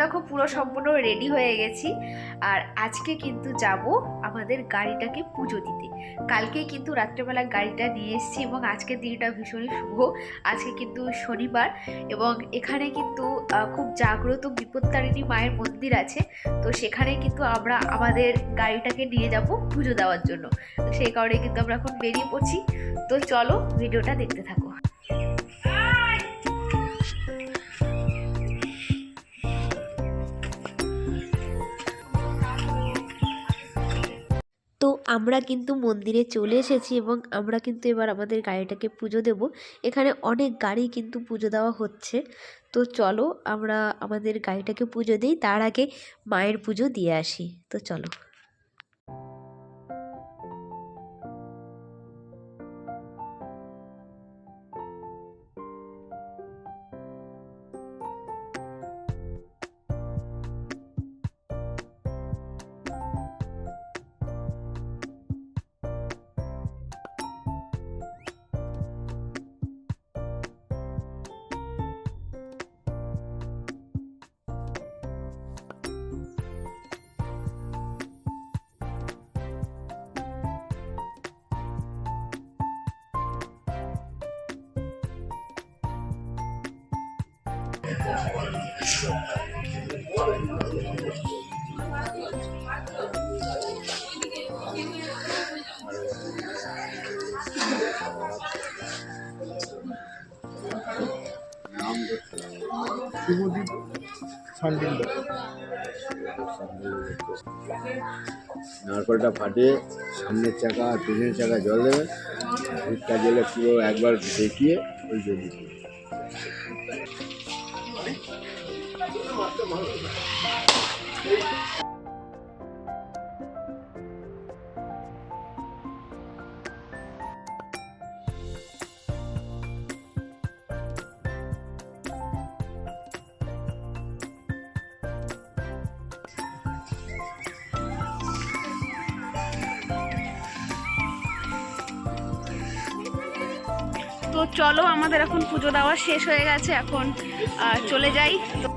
দেখো পুরো সম্পূর্ণ রেডি হয়ে গেছি। আর আজকে কিন্তু যাব আমাদের গাড়িটাকে পুজো দিতে। কালকে কিন্তু রাত্রেবেলা গাড়িটা নিয়ে এসেছি এবং আজকের দিনটা ভীষণই শুভ। আজকে কিন্তু শনিবার এবং এখানে কিন্তু খুব জাগ্রত বিপত্তারিণী মায়ের মন্দির আছে। তো সেখানে কিন্তু আমরা আমাদের গাড়িটাকে নিয়ে যাব পুজো দেওয়ার জন্য। তো সেই কারণে কিন্তু আমরা এখন বেরিয়ে পড়ছি। তো চলো ভিডিওটা দেখতে থাকো। আমরা কিন্তু মন্দিরে চলে এসেছি এবং আমরা কিন্তু এবার আমাদের গাড়িটাকে পুজো দেব। এখানে অনেক গাড়ি কিন্তু পুজো দেওয়া হচ্ছে। তো চলো আমরা আমাদের গাড়িটাকে পুজো দিই। তার আগে মায়ের পুজো দিয়ে আসি। তো চলো। নারকলটা ফাটিয়ে সামনের চাকা আর পিছনের চাকা জল দেবে। ভুট্টা জলে পুরো একবার দেখিয়ে ওই জল ちょっと待って待って待って待って。তো চলো আমাদের এখন পুজো দেওয়া শেষ হয়ে গেছে এখন চলে যাই। তো